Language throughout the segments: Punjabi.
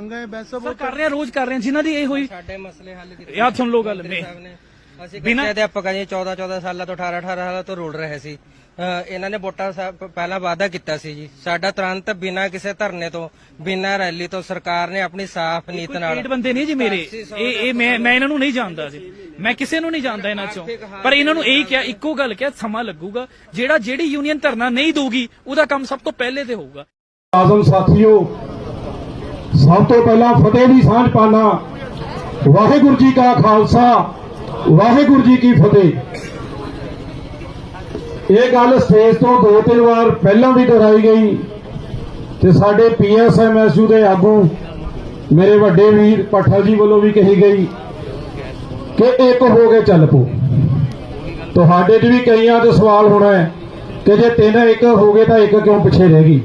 ਮੰਗਾਂ ਸਰ ਕਰ ਰਹੇ ਆ ਰੋਜ਼ ਕਰ ਰਹੇ ਆ। ਜਿਨ੍ਹਾਂ ਦੀ ਇਹ ਹੋਈ ਸਾਡੇ ਮਸਲੇ ਹੱਲ ਕੀਤੇ। ਯਾਰ ਸੁਣ ਲਓ ਗੱਲ ਮੰਤਰੀ ਮੇ ਸਾਹਿਬ ਨੇ ਅਸੀਂ ਬਿਨਾਂ- ਕੱਚੇ ਅਧਿਆਪਕ ਆ ਜੀ 14 14 ਸਾਲਾਂ ਤੋਂ 18 18 ਸਾਲਾਂ ਤੋਂ ਰੁਲ ਰਹੇ ਸੀ। ਅਹ ਇਹਨਾਂ ਨੇ ਵੋਟਾਂ ਪਹਿਲਾਂ ਵਾਅਦਾ ਕੀਤਾ ਸੀ ਜੀ। ਸਾਡਾ ਤੁਰੰਤ ਬਿਨਾਂ ਕਿਸੇ ਧਰਨੇ ਤੋਂ ਬਿਨਾਂ ਰੈਲੀ ਤੋਂ ਸਰਕਾਰ ਨੇ ਆਪਣੀ ਸਾਫ਼ ਨੀਤ ਨਾਲ ਬੰਦੇ ਨਹੀਂ ਜੀ ਮੇਰੇ। ਇਹ ਇਹ ਮੈਂ ਮੈਂ ਇਹਨਾਂ ਨੂੰ ਨਹੀਂ ਜਾਣਦਾ ਜੀ। ਮੈਂ ਕਿਸੇ ਨੂੰ ਨਹੀਂ ਜਾਣਦਾ ਇਹਨਾਂ ਚੋਂ। ਪਰ ਇਹਨਾਂ ਨੂੰ ਇਹੀ ਕਿਹਾ ਇੱਕੋ ਗੱਲ ਕਿਹਾ ਸਮਾਂ ਲੱਗੂਗਾ। ਜਿਹੜਾ ਜਿਹੜੀ ਯੂਨੀਅਨ ਧਰਨਾ ਨਹੀਂ ਦਊਗੀ ਉਹਦਾ ਕੰਮ ਸਭ ਤੋਂ ਪਹਿਲੇ ਤੇ ਹੋਊਗਾ। ਆਜ਼ਮ ਸਾਥੀਓ ਸਭ ਤੋਂ ਪਹਿਲਾਂ ਫਤਿਹ ਦੀ ਸਾਂਝ ਪਾਣਾ ਵਾਹਿਗੁਰੂ ਜੀ ਕਾ ਖਾਲਸਾ, ਵਾਹਿਗੁਰੂ ਜੀ ਕੀ ਫਤਿਹ। ਇਹ ਗੱਲ ਸਟੇਜ ਤੋਂ ਦੋ ਤਿੰਨ ਵਾਰ ਪਹਿਲਾਂ ਵੀ ਦੁਹਰਾਈ ਗਈ ਤੇ ਸਾਡੇ ਪੀਐਸਐਮਐਸਯੂ ਦੇ ਆਗੂ, ਮੇਰੇ ਵੱਡੇ ਵੀਰ ਪਠਲ ਜੀ ਵੱਲੋਂ ਵੀ ਕਹੀ ਗਈ ਕਿ ਇੱਕ ਹੋ ਕੇ ਚੱਲ ਪੋ ਤੁਹਾਡੇ 'ਚ ਵੀ ਕਈਆਂ ਤੋਂ ਸਵਾਲ ਹੋਣਾ ਹੈ ਕਿ ਜੇ ਤਿੰਨ ਇੱਕ ਹੋ ਗਏ ਤਾਂ ਇੱਕ ਕਿਉਂ ਪਿੱਛੇ ਰਹਿ ਗਈ?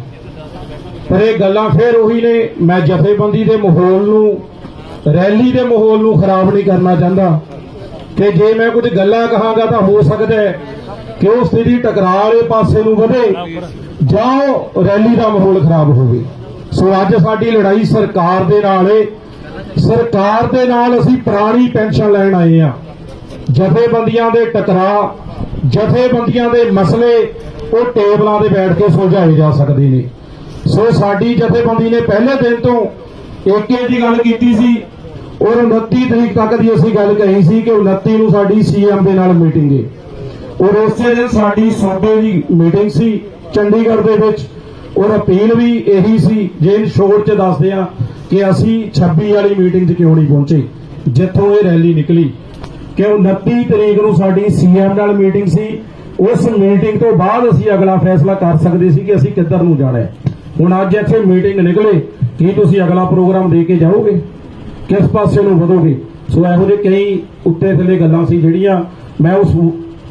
ਪਰ ਇਹ ਗੱਲਾਂ ਫੇਰ ਉਹੀ ਨੇ, ਮੈਂ ਜਥੇਬੰਦੀ ਦੇ ਮਾਹੌਲ ਨੂੰ, ਰੈਲੀ ਦੇ ਮਾਹੌਲ ਨੂੰ ਖਰਾਬ ਨਹੀਂ ਕਰਨਾ ਚਾਹੁੰਦਾ। ਕਿ ਜੇ ਮੈਂ ਕੁਝ ਗੱਲਾਂ ਕਹਾਂਗਾ ਤਾਂ ਹੋ ਸਕਦਾ ਹੈ ਕਿ ਉਹ ਸਥਿਤੀ ਟਕਰਾਅ ਵਾਲੇ ਪਾਸੇ ਨੂੰ ਵਧੇ, ਜਾਂ ਉਹ ਰੈਲੀ ਦਾ ਮਾਹੌਲ ਖਰਾਬ ਹੋਵੇ। ਸੋ ਅੱਜ ਸਾਡੀ ਲੜਾਈ ਸਰਕਾਰ ਦੇ ਨਾਲ ਏ। ਸਰਕਾਰ ਦੇ ਨਾਲ ਅਸੀਂ ਪੁਰਾਣੀ ਪੈਨਸ਼ਨ ਲੈਣ ਆਏ ਆ ਜਥੇਬੰਦੀਆਂ ਦੇ ਟਕਰਾਅ, ਜਥੇਬੰਦੀਆਂ ਦੇ ਮਸਲੇ, ਉਹ ਟੇਬਲਾਂ ਤੇ ਬੈਠ ਕੇ ਸੁਲਝਾਏ ਜਾ ਸਕਦੇ ਨੇ। ਸੋ ਸਾਡੀ ਜਥੇਬੰਦੀ ਨੇ ਪਹਿਲੇ ਦਿਨ ਤੋਂ ਏਕੇ ਦੀ ਗੱਲ ਕੀਤੀ ਸੀ ਔਰ 29 ਤਰੀਕ ਤੱਕ ਦੀ ਅਸੀਂ ਗੱਲ ਕਹੀ ਸੀ ਕਿ 29 ਨੂੰ ਸਾਡੀ ਸੀਐਮ ਦੇ ਨਾਲ ਮੀਟਿੰਗ ਹੈ ਔਰ ਉਸੇ ਦਿਨ ਸਾਡੀ ਸੂਬੇ ਦੀ ਮੀਟਿੰਗ ਸੀ ਚੰਡੀਗੜ੍ਹ ਦੇ ਵਿੱਚ। ਔਰ ਅਪੀਲ ਵੀ ਇਹੀ ਸੀ, ਜੇ ਸ਼ੋਰ 'ਚ ਦੱਸਦੇ ਆ ਕਿ ਅਸੀਂ 26 ਵਾਲੀ ਮੀਟਿੰਗ 'ਚ ਕਿਉਂ ਨਹੀਂ ਪਹੁੰਚੇ? ਜਿੱਥੋਂ ਇਹ ਰੈਲੀ ਨਿਕਲੀ। ਕਿ 29 ਤਰੀਕ ਨੂੰ ਸਾਡੀ ਸੀਐਮ ਨਾਲ ਮੀਟਿੰਗ ਸੀ। ਉਸ ਮੀਟਿੰਗ ਤੋਂ ਬਾਅਦ ਅਸੀਂ ਅਗਲਾ ਫੈਸਲਾ ਕਰ ਸਕਦੇ ਸੀ ਕਿ ਅਸੀਂ ਕਿੱਧਰ ਨੂੰ ਜਾਣਾ ਹੈ। ਹੁਣ ਅੱਜ ਇੱਥੇ ਮੀਟਿੰਗ ਨਿਕਲੇ, ਕੀ ਤੁਸੀਂ ਅਗਲਾ ਪ੍ਰੋਗਰਾਮ ਦੇ ਕੇ ਜਾਓਗੇ? ਕਿਸ ਪਾਸੇ ਨੂੰ ਵਧੋਗੇ? ਸੋ ਇਹੋ ਜਿਹੇ ਕਈ ਉੱਤੇ ਥੱਲੇ ਗੱਲਾਂ ਸੀ ਜਿਹੜੀਆਂ ਮੈਂ ਉਸ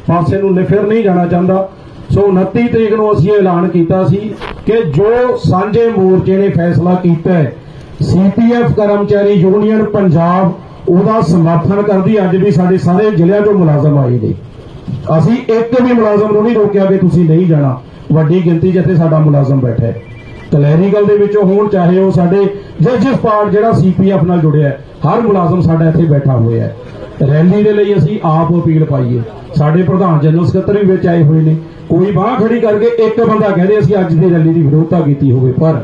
ਪਾਸੇ ਨੂੰ ਨ- ਫਿਰ ਨਹੀਂ ਜਾਣਾ ਚਾਹੁੰਦਾ। ਸੋ 29 ਤਰੀਕ ਨੂੰ ਅਸੀਂ ਐਲਾਨ ਕੀਤਾ ਸੀ ਕਿ ਜੋ ਸਾਂਝੇ ਮੋਰਚੇ ਨੇ ਫੈਸਲਾ ਕੀਤਾ ਹੈ ਸੀਪੀਐਫ ਕਰਮਚਾਰੀ ਯੂਨੀਅਨ ਪੰਜਾਬ ਉਹਦਾ ਸਮਰਥਨ ਕਰਦੀ ਅੱਜ ਵੀ ਸਾਡੇ ਸਾਰੇ ਜ਼ਿਲ੍ਹਿਆਂ ਤੋਂ ਮੁਲਾਜ਼ਮ ਆਏ ਨੇ। ਅਸੀਂ ਇੱਕ ਵੀ ਮੁਲਾਜ਼ਮ ਨੂੰ ਨਹੀਂ ਰੋਕਿਆ ਕਿ ਤੁਸੀਂ ਨਹੀਂ ਜਾਣਾ। ਵੱਡੀ ਗਿਣਤੀ ਜਿੱਥੇ ਸਾਡਾ ਮੁਲਾਜ਼ਮ ਬੈਠਾ ਹੈ। ਕਲੈਰੀਕਲ ਦੇ ਵਿੱਚ ਹੋਣ, ਚਾਹੇ ਉਹ ਸਾਡੇ ਜੱਜਸ ਪਾਰਟ ਜਿਹੜਾ ਸੀਪੀਐਫ ਨਾਲ ਜੁੜਿਆ ਹਰ ਮੁਲਾਜ਼ਮ ਸਾਡਾ ਇੱਥੇ ਬੈਠਾ ਹੋਇਆ ਹੈ। ਰੈਲੀ ਦੇ ਲਈ ਅਸੀਂ ਆਪ ਅਪੀਲ ਪਾਈਏ ਸਾਡੇ ਪ੍ਰਧਾਨ ਜਨਰਲ ਸਕੱਤਰ ਵੀ ਵਿੱਚ ਆਏ ਹੋਏ ਨੇ। ਕੋਈ ਬਾਹ ਖੜੀ ਕਰਕੇ ਇੱਕ ਬੰਦਾ ਕਹਿੰਦੇ ਅਸੀਂ ਅੱਜ ਦੀ ਰੈਲੀ ਦੀ ਵਿਰੋਧਤਾ ਕੀਤੀ ਹੋਵੇ, ਪਰ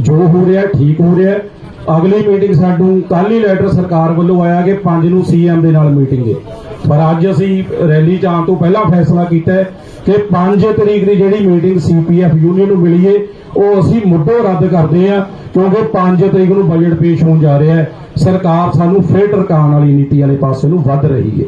ਜੋ ਹੋ ਰਿਹਾ ਠੀਕ ਹੋ ਰਿਹਾ ਅਗਲੀ ਮੀਟਿੰਗ ਸਾਨੂੰ ਕੱਲ ਹੀ ਲੈਟਰ ਸਰਕਾਰ ਵੱਲੋਂ ਆਇਆ ਕਿ 5 ਨੂੰ ਸੀਐਮ ਦੇ ਨਾਲ ਮੀਟਿੰਗ ਹੈ। ਪਰ ਅੱਜ ਅਸੀਂ ਰੈਲੀ ਜਾਣ ਤੋਂ ਪਹਿਲਾਂ ਫੈਸਲਾ ਕੀਤਾ ਕਿ 5 ਤਰੀਕ ਦੀ ਜਿਹੜੀ ਮੀਟਿੰਗ ਸੀਪੀਐਫ ਯੂਨੀਅਨ ਨੂੰ ਮਿਲੀ ਏ, ਉਹ ਅਸੀਂ ਮੁੱਢੋਂ ਰੱਦ ਕਰਦੇ ਹਾਂ, ਕਿਉਂਕਿ 5 ਤਰੀਕ ਨੂੰ ਬਜਟ ਪੇਸ਼ ਹੋਣ ਜਾ ਰਿਹਾ ਹੈ। ਸਰਕਾਰ ਸਾਨੂੰ ਫੇਰ ਟਰਕਾਉਣ ਵਾਲੀ ਨੀਤੀ ਵਾਲੇ ਪਾਸੇ ਨੂੰ ਵੱਧ ਰਹੀ ਏ।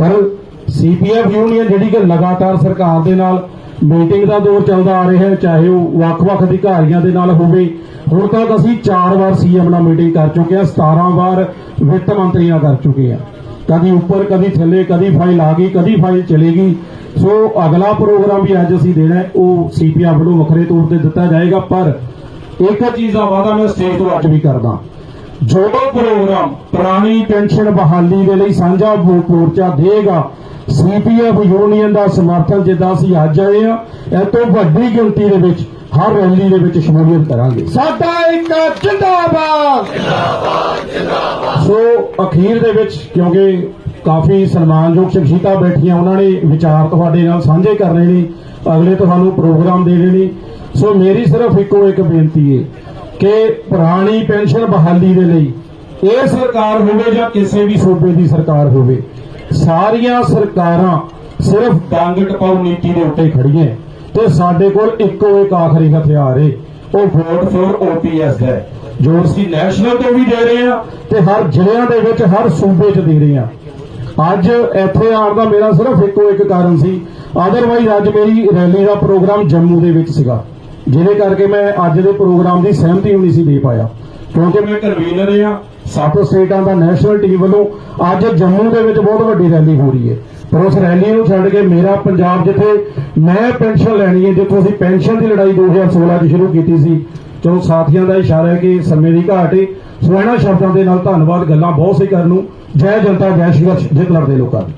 ਪਰ ਸੀਪੀਐਫ ਯੂਨੀਅਨ ਜਿਹੜੀ ਕਿ ਲਗਾਤਾਰ ਸਰਕਾਰ ਦੇ ਨਾਲ ਮੀਟਿੰਗ ਦਾ ਦੌਰ ਚੱਲਦਾ ਆ ਰਿਹਾ ਹੈ, ਚਾਹੇ ਉਹ ਵੱਖ-ਵੱਖ ਅਧਿਕਾਰੀਆਂ ਦੇ ਨਾਲ ਹੋਵੇ, ਹੁਣ ਤੱਕ ਅਸੀਂ 4 ਵਾਰ ਸੀਐਮ ਨਾਲ ਮੀਟਿੰਗ ਕਰ ਚੁੱਕੇ ਹਾਂ 17 ਵਾਰ ਵਿੱਤ ਮੰਤਰੀਆਂ ਕਰ ਚੁੱਕੇ ਹਾਂ। ਕਦੀ ਉੱਪਰ, ਕਦੀ ਥੱਲੇ, ਕਦੀ ਫਾਈਲ ਆ ਗਈ, ਕਦੀ ਫਾਈਲ ਚਲੇਗੀ ਸੋ ਅਗਲਾ ਪ੍ਰੋਗਰਾਮ ਵੀ ਅੱਜ ਅਸੀਂ ਦੇਣਾ ਹੈ, ਉਹ ਸੀਪੀਐਫ ਵੱਲੋਂ ਵੱਖਰੇ ਤੌਰ ਤੇ ਦਿੱਤਾ ਜਾਏਗਾ, ਪਰ ਇੱਕ ਚੀਜ਼ ਦਾ ਵਾਅਦਾ ਮੈਂ ਸਟੇਜ ਤੋਂ ਅੱਜ ਵੀ ਕਰਦਾ। ਜੋ ਪ੍ਰੋਗਰਾਮ ਪੁਰਾਣੀ ਪੈਨਸ਼ਨ ਬਹਾਲੀ ਦੇ ਲਈ ਸਾਂਝਾ ਮੋਰਚਾ ਦੇਗਾ ਸੀਪੀਐਫ ਯੂਨੀਅਨ ਦਾ ਸਮਰਥਨ ਜਿੱਦਾਂ ਅਸੀਂ ਅੱਜ ਆਏ ਆ ਇਹ ਤੋਂ ਵੱਡੀ ਗਿਣਤੀ ਦੇ ਵਿੱਚ ਹਰ ਰੈਲੀ ਦੇ ਵਿੱਚ ਸ਼ਮੂਲੀਅਤ ਕਰਾਂਗੇ। ਸਾਡਾ ਇੱਕ ਜਿੰਦਾਬਾਦ! ਜਿੰਦਾਬਾਦ ਜਿੰਦਾਬਾਦ ਸੋ ਅਖੀਰ ਦੇ ਵਿੱਚ, ਕਿਉਂਕਿ ਕਾਫੀ ਸਨਮਾਨਯੋਗ ਸ਼ਖਸੀਅਤਾਂ ਬੈਠੀਆਂ, ਉਹਨਾਂ ਨੇ ਵਿਚਾਰ ਤੁਹਾਡੇ ਨਾਲ ਸਾਂਝੇ ਕਰਨੇ ਨੇ, ਅਗਲੇ ਤੁਹਾਨੂੰ ਪ੍ਰੋਗਰਾਮ ਦੇਣੇ ਨੇ। ਸੋ ਮੇਰੀ ਸਿਰਫ ਇੱਕੋ ਇੱਕ ਬੇਨਤੀ ਹੈ ਕਿ ਪੁਰਾਣੀ ਪੈਨਸ਼ਨ ਬਹਾਲੀ ਦੇ ਲਈ ਇਹ ਸਰਕਾਰ ਹੋਵੇ ਜਾਂ ਕਿਸੇ ਵੀ ਸੂਬੇ ਦੀ ਸਰਕਾਰ ਹੋਵੇ ਸਾਰੀਆਂ ਸਰਕਾਰਾਂ ਸਿਰਫ ਡੰਗ ਟਪਾਉ ਨੀਤੀ ਦੇ ਉੱਤੇ ਖੜੀਆਂ ਤੇ ਸਾਡੇ ਕੋਲ ਇੱਕੋ ਇੱਕ ਆਖਰੀ ਹਥਿਆਰ ਏ, ਉਹ ਵੋਟ ਫੋਰ ਓਪੀਐਸ ਦਾ ਜੋ ਅਸੀਂ ਨੈਸ਼ਨਲ ਤੋਂ ਵੀ ਦੇ ਰਹੇ ਹਾਂ ਤੇ ਹਰ ਜ਼ਿਲ੍ਹਿਆਂ ਦੇ ਵਿੱਚ ਹਰ ਸੂਬੇ 'ਚ ਦੇ ਰਹੇ ਹਾਂ। ਅੱਜ ਇੱਥੇ ਆਉਣ ਦਾ ਮੇਰਾ ਸਿਰਫ ਇੱਕੋ ਇੱਕ ਕਾਰਨ ਸੀ। ਆਦਰਵਾਈਜ਼ ਅੱਜ ਮੇਰੀ ਰੈਲੀ ਦਾ ਪ੍ਰੋਗਰਾਮ ਜੰਮੂ ਦੇ ਵਿੱਚ ਸੀਗਾ, ਜਿਹਦੇ ਕਰਕੇ ਮੈਂ ਅੱਜ ਦੇ ਪ੍ਰੋਗਰਾਮ ਦੀ ਸਹਿਮਤੀ ਨਹੀਂ ਸੀ ਦੇ ਪਾਇਆ। ਕਿਉਂਕਿ ਮੈਂ ਕਨਵੀਨਰ ਹਾਂ ਸੱਤ ਸਟੇਟਾਂ ਦਾ ਨੈਸ਼ਨਲ ਟੀਮ ਵੱਲੋਂ ਅੱਜ ਜੰਮੂ ਦੇ ਵਿੱਚ ਬਹੁਤ ਵੱਡੀ ਰੈਲੀ ਹੋ ਰਹੀ ਹੈ। ਪਰ ਉਸ ਰੈਲੀ ਨੂੰ ਛੱਡ ਕੇ ਮੇਰਾ ਪੰਜਾਬ ਜਿੱਥੇ ਮੈਂ ਪੈਨਸ਼ਨ ਲੈਣੀ ਹੈ, ਜਿੱਥੋਂ ਅਸੀਂ ਪੈਨਸ਼ਨ ਦੀ ਲੜਾਈ 2016 'ਚ ਸ਼ੁਰੂ ਕੀਤੀ ਸੀ, ਚਲੋ ਸਾਥੀਆਂ ਦਾ ਇਸ਼ਾਰਾ ਹੈ ਕਿ ਸਮੇਂ ਦੀ ਘਾਟ ਹੈ ਸੋ ਇਹਨਾਂ ਸ਼ਬਦਾਂ ਦੇ ਨਾਲ ਧੰਨਵਾਦ ਗੱਲਾਂ ਬਹੁਤ ਸੀ ਕਰਨ ਨੂੰ। ਜੈ ਜਨਤਾ, ਜੈ ਸ਼੍ਰੀ ਜਿੱਤ ਲੜਦੇ ਲੋਕਾਂ ਦੀ।